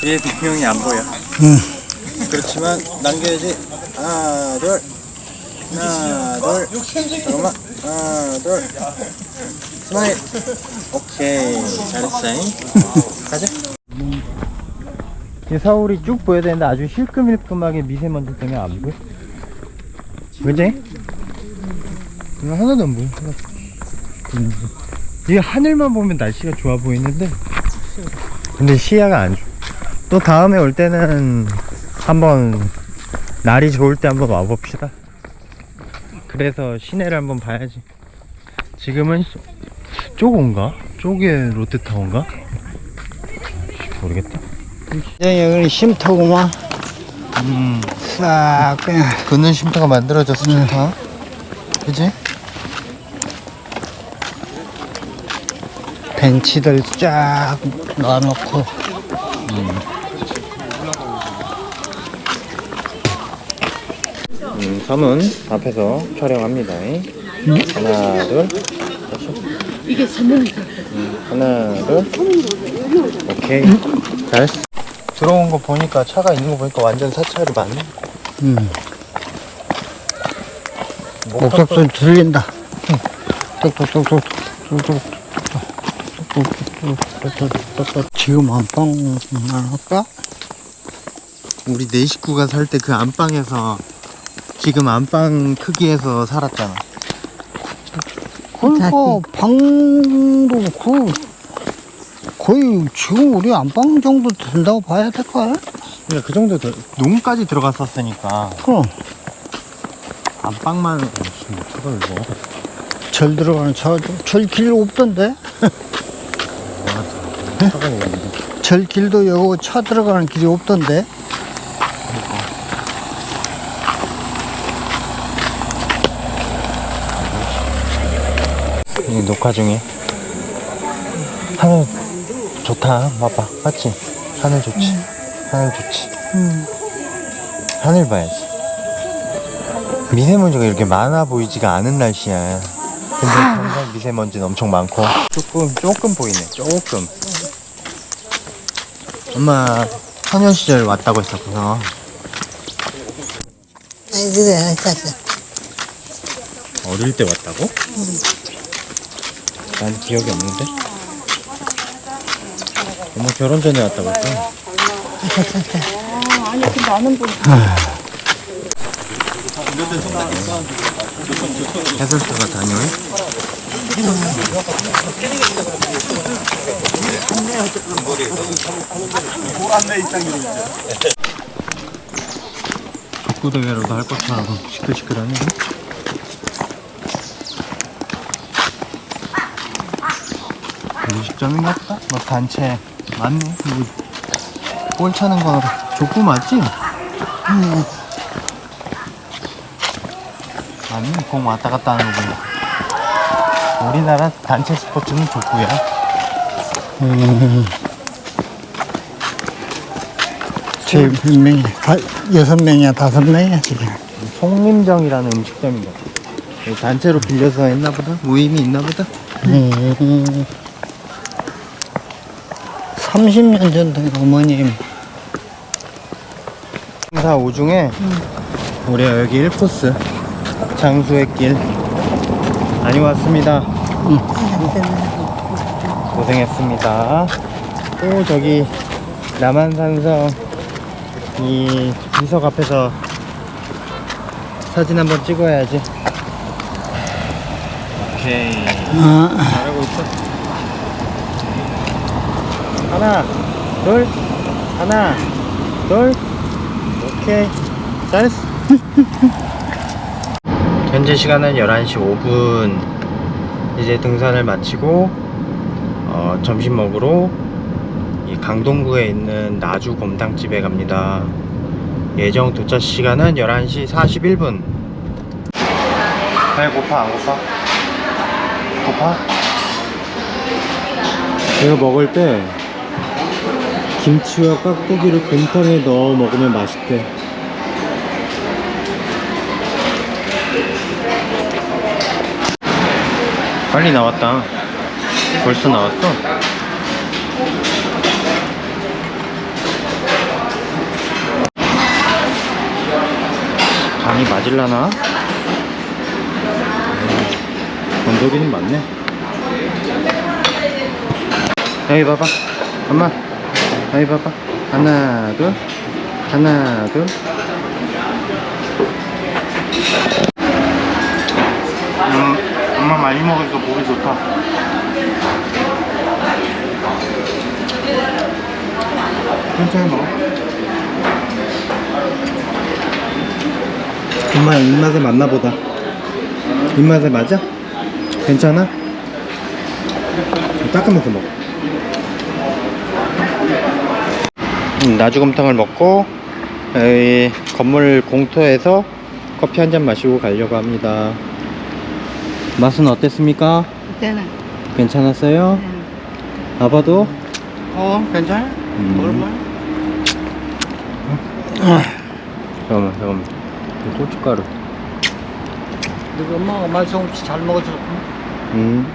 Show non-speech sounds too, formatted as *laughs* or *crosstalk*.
뒤에 배경이 안 보여. 그렇지만 남겨야지. 하나, 둘. 하나, 둘. 잠깐만. 하나, 둘. 스마일. 오케이. 잘했어잉. 가자. 이 서울이 쭉 보여야 되는데 아주 힐끔힐끔하게 미세먼지 때문에 안 보여. 그지? 이거 하나도 안 보여. 음. 이 하늘만 보면 날씨가 좋아 보이는데 근데 시야가 안 좋아. 또 다음에 올 때는 한번 날이 좋을 때 한번 와봅시다. 그래서 시내를 한번 봐야지. 지금은 쪼고인가? 쪼개 롯데타워인가? 모르겠다. 여기 쉼터구만. 음, 싹 그냥 걷는 쉼터가 만들어져서 좋다. 그지? 벤치들 쫙 놔놓고. 검은 앞에서 촬영합니다. 하나, 둘. 이게 선물이다. 음, 하나, 둘. 오케이. 잘. 들어온 거 보니까 차가 있는 거 보니까 완전 사찰이 많네. 음. 목적 소리 들린다. 지금 안방 할까? 우리 네 식구가 살 때 그 안방에서 지금 안방 크기에서 살았잖아. 그러니까 방도 그 거의 지금 우리 안방 정도 된다고 봐야 될걸? 그러니까 그 정도 더, 농까지 들어갔었으니까 그럼 안방만 무슨 차가 이거 절 들어가는 차, 절길 없던데? 차가 이거 절 길도 여고 차 들어가는 길이 없던데? 이 녹화 중에. 하늘 좋다. 봐봐. 맞지? 하늘 좋지. 하늘 좋지. 음. 하늘 봐야지. 미세먼지가 이렇게 많아 보이지가 않은 날씨야. 근데 항상 미세먼지는 엄청 많고 조금 조금 보이네. 조금. 엄마 소년 시절 왔다고 했었구나. 어릴 때 왔다고? 난 기억이 없는데? 엄마 결혼 전에 왔다고 했어? 해설사가 다녀요? 축구대회로도 할 것처럼 시끌시끌하네 20점인가 보다? 뭐 단체 맞네 뭐골 차는 거 족구 맞지? 응 맞네 공 왔다 갔다 하는 거 보니까 우리나라 단체 스포츠는 족구야 음. 몇 명이 다, 여섯 명이야 다섯 명이야 지금 송림정이라는 음식점인 것 같아 단체로 빌려서 했나 보다? 모임이 있나 보다? 음. 30년 전에 어머님. 행사 오중에 우리가 여기 1코스 장수의 길 많이 왔습니다. 고생했습니다. 또 저기 남한산성 이 비석 앞에서 사진 한번 찍어야지. 오케이. 아, 잘하고 있어 하나 둘 하나 둘. 오케이. 잘했어. *laughs* 현재 시간은 11시 5분. 이제 등산을 마치고 어, 점심 먹으러 이 강동구에 있는 나주 곰탕집에 갑니다. 예정 도착 시간은 11시 41분. 배 고파 안 고파? 고파? 이거 먹을 때 김치와 깍두기를 곰탕에 넣어 먹으면 맛있대. 빨리 나왔다. 벌써 나왔어? 장이 맞을라나? 음, 건더기는 맞네. 여기 봐봐. 엄마. 여기 봐봐. 하나, 둘. 하나, 둘. 음, 엄마 많이 먹으니까 목이 좋다. 천천히 먹어. 엄마 입맛에 맞나 보다. 입맛에 맞아? 괜찮아? 닦으면서 먹어. 음, 나주곰탕을 먹고 여기 건물 공터에서 커피 한 잔 마시고 가려고 합니다. 맛은 어땠습니까? 때는. 괜찮았어요? 아빠도? 어, 괜찮아? 음. 먹을만? 잠깐만 잠깐만 이 고춧가루 너희 엄마가 말씀 없이 잘 먹어줘. 음